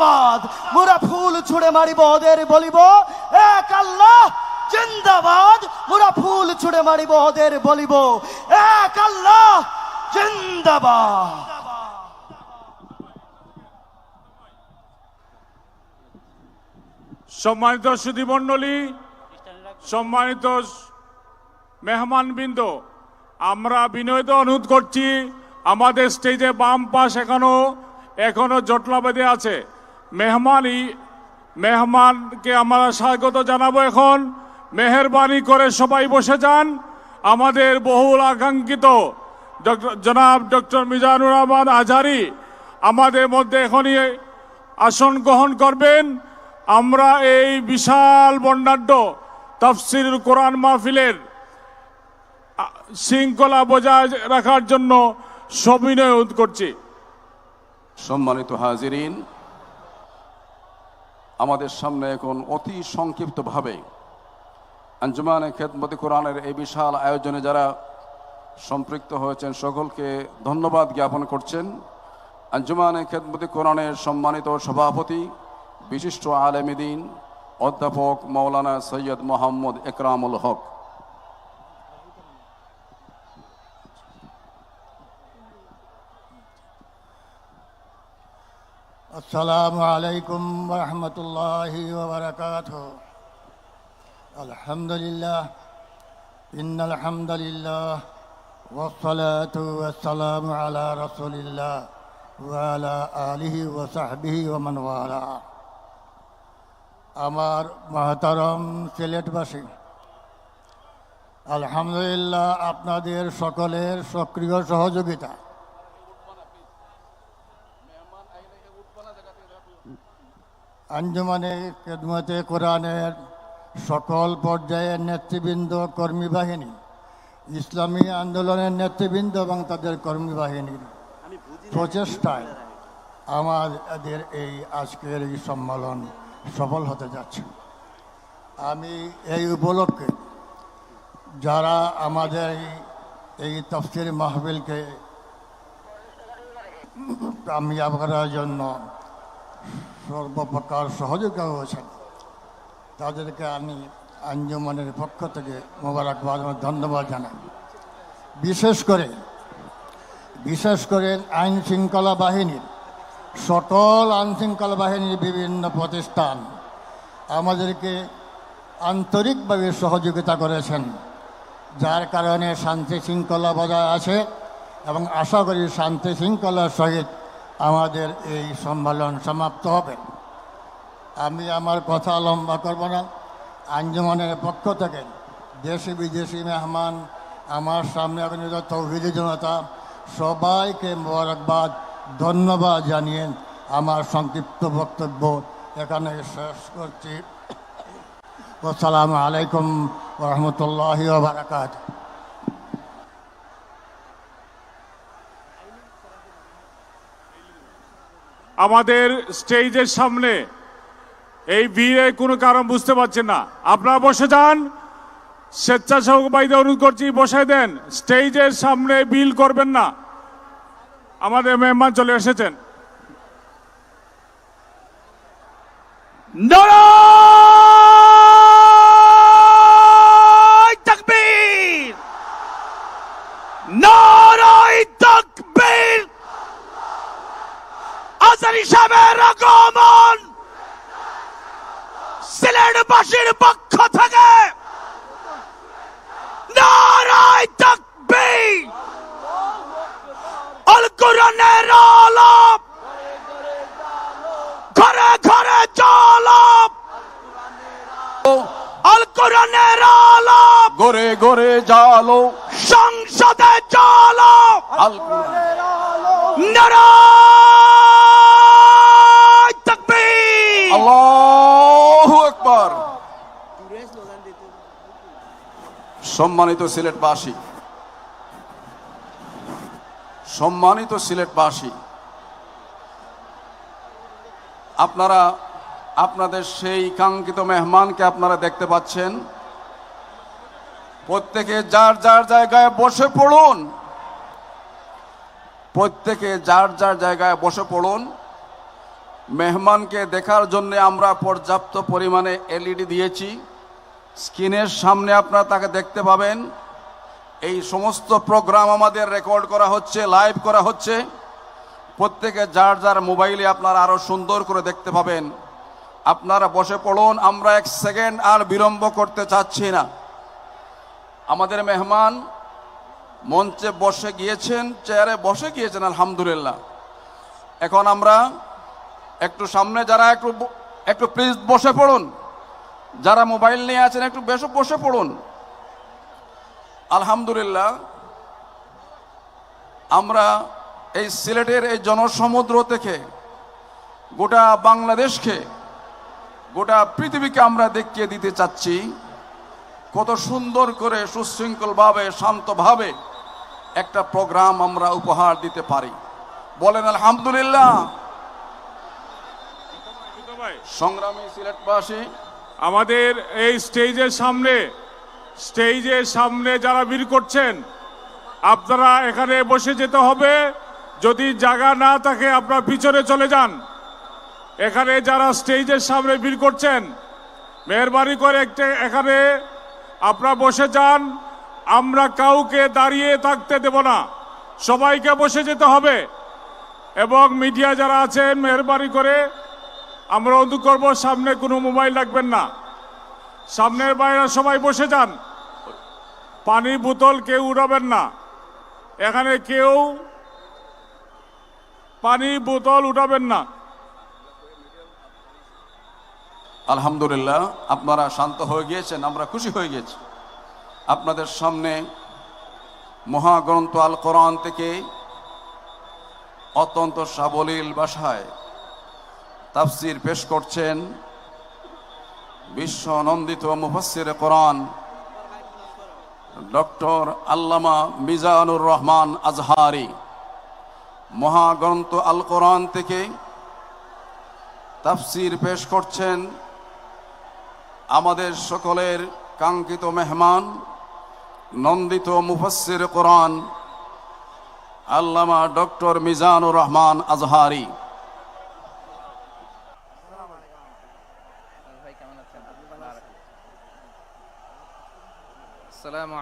জিন্দাবাদ। মোরা ফুল ছুড়ে মারিব, ওদের বলিব এক আল্লাহ জিন্দাবাদ। মোরা ফুল ছুড়ে মারিব, ওদের বলিব এক আল্লাহ জিন্দাবাদ। সম্মানিত সুধীমণ্ডলী সম্মানিত মেহমানবৃন্দ আমরা বিনয়ত অনুরোধ করছি, আমাদের স্টেজে বাম পাশ এখনও এখনও জটলা বেঁধে আছে। মেহমানই, মেহমানকে আমরা স্বাগত জানাব এখন। মেহরবানি করে সবাই বসে যান। আমাদের বহুল আকাঙ্ক্ষিত জনাব ডক্টর মিজানুর রহমান আজহারি আমাদের মধ্যে এখনই আসন গ্রহণ করবেন। আমরা এই বিশাল বর্ণাঢ্য তফসির কোরআন মাহফিলের শৃঙ্খলা বজায় রাখার জন্য সবিনয় করছি। সম্মানিত হাজিরিন আমাদের সামনে এখন অতি সংক্ষিপ্তভাবে আঞ্জুমানে খেদমতি কোরআনের এই বিশাল আয়োজনে যারা সম্পৃক্ত হয়েছেন, সকলকে ধন্যবাদ জ্ঞাপন করছেন। আঞ্জুমানে খেদমতি কোরআনের সম্মানিত সভাপতি, বিশিষ্ট আলেমিদিন অধ্যাপক মৌলানা সৈয়দ মোহাম্মদ একরামুল হক। السلام عليكم ورحمة الله وبركاته الحمد لله إن الحمد لله والصلاة والسلام على رسول الله وعلى آله وصحبه ومن والاه আমার মহতরম সিলেটবাসী আলহামদুলিল্লাহ আপনাদের সকলের সক্রিয় সহযোগিতা আঞ্জুমানে, খেদমতে কোরআনের সকল পর্যায়ের নেতৃবৃন্দ, কর্মী বাহিনী, ইসলামী আন্দোলনের নেতৃবৃন্দ এবং তাদের কর্মী বাহিনীর প্রচেষ্টায় আমাদের এই আজকের এই সম্মেলন সফল হতে যাচ্ছে। আমি এই উপলক্ষে যারা আমাদের এই- তফসির মাহবিলকে আমি করার জন্য সর্বপ্রকার সহযোগিতা হয়েছেন তাদেরকে আমি আঞ্জুমানের পক্ষ থেকে মোবারকবাদ ধন্যবাদ জানাই। বিশেষ করে বিশেষ করে আইন শৃঙ্খলা বাহিনীর, সকল আইন শৃঙ্খলা বাহিনীর বিভিন্ন প্রতিষ্ঠান আমাদেরকে আন্তরিকভাবে সহযোগিতা করেছেন, যার কারণে শান্তি শৃঙ্খলা বজায় আছে এবং আশা করি শান্তি শৃঙ্খলার সহিত আমাদের এই সম্মেলন সমাপ্ত হবে। আমি আমার কথা লম্বা করব না। আঞ্জুমানের পক্ষ থেকে দেশি বিদেশি মেহমান, আমার সামনে অগণিত তৌহিদি জনতা, সবাইকে মোবারকবাদ, ধন্যবাদ জানিয়ে আমার সংক্ষিপ্ত বক্তব্য এখানে শেষ করছি। আসসালামু আলাইকুম রহমতুল্লাহ বারাকাত আমাদের স্টেজের সামনে এই ভিড়ে কোনো কারণ বুঝতে পারছেন না। আপনারা বসে যান। স্বেচ্ছাসেবক ভাইদের অনুরোধ করছি বসে দেন। স্টেজের সামনে বিল করবেন না। আমাদের মেহমান চলে এসেছেন। নারায় তাকবীর নারায় তাকবীর আজারি সাহেবের আগমন সিলেটবাসীর পক্ষ থেকে নারায় তাকবীর আল কোরআনের আলাপ ঘরে ঘরে চলপ আল কোরআনের গড়ে গড়ে জালো সংসদে চলপ আল নারায় তাকবীর। আল্লাহু আকবার। সম্মানিত সিলেটবাসী সম্মানিত সিলেটবাসী, আপনারা, আপনাদের সেই কাঙ্ক্ষিত মেহমানকে আপনারা দেখতে পাচ্ছেন। প্রত্যেকে যার যার জায়গায় বসে পড়ুন। প্রত্যেকে যার যার জায়গায় বসে পড়ুন। মেহমানকে দেখার জন্য আমরা পর্যাপ্ত পরিমাণে এলইডি দিয়েছি। স্ক্রিনের সামনে আপনারা তাকে দেখতে পাবেন। এই সমস্ত প্রোগ্রাম আমাদের রেকর্ড করা হচ্ছে লাইভ করা হচ্ছে। প্রত্যেকে যার যার মোবাইলে আপনারা আরও সুন্দর করে দেখতে পাবেন। আপনারা বসে পড়ুন, আমরা এক সেকেন্ড আর বিলম্ব করতে চাচ্ছি না। আমাদের মেহমান মঞ্চে বসে গিয়েছেন, চেয়ারে বসে গিয়েছেন, আলহামদুলিল্লাহ। এখন আমরা একটু সামনে যারা একটু একটু প্লিজ বসে পড়ুন। যারা মোবাইল নিয়ে আছেন, একটু বেশ বসে পড়ুন। আলহামদুলিল্লাহ আমরা এই সিলেটের এই জনসমুদ্র থেকে গোটা বাংলাদেশকে গোটা পৃথিবীকে আমরা দেখিয়ে দিতে চাচ্ছি। কত সুন্দর করে সুশৃঙ্খলভাবে শান্তভাবে একটা প্রোগ্রাম আমরা উপহার দিতে পারি। বলেন আলহামদুলিল্লাহ। সংগ্রামী সিলেটবাসী। আমাদের এই স্টেজের সামনে স্টেজের সামনে যারা ভিড় করছেন, আপনারা এখানে বসে যেতে হবে। যদি জায়গা না থাকে, আপনারা পিছনে চলে যান। এখানে যারা স্টেজের সামনে ভিড় করছেন, মেহরবানি করে একটা এখানে আপনারা বসে যান। আমরা কাউকে দাঁড়িয়ে থাকতে দেব না। সবাইকে বসে যেতে হবে। এবং মিডিয়া যারা আছেন, মেহরবানি করে, আমরা অনুরোধ করব, সামনে কোনো মোবাইল রাখবেন না। সামনের বাইরে সবাই বসে যান। পানি বোতল কেউ উড়াবেন না। এখানে কেউ পানি বোতল উঠাবেন না। আলহামদুলিল্লাহ, আপনারা শান্ত হয়ে গিয়েছেন, আমরা খুশি হয়ে গেছি আপনাদের সামনে মহাগ্রন্থ আল কোরআন থেকে অত্যন্ত সাবলীল ভাষায় তাফসির পেশ করছেন বিশ্ব নন্দিত মুফাসসির কোরআন ডক্টর আল্লামা মিজানুর রহমান আজহারি, মহাগ্রন্থ আল কোরআন থেকে তাফসির পেশ করছেন আমাদের সকলের কাঙ্ক্ষিত মেহমান, নন্দিত মুফাসসির কোরআন আল্লামা ডক্টর মিজানুর রহমান আজহারি।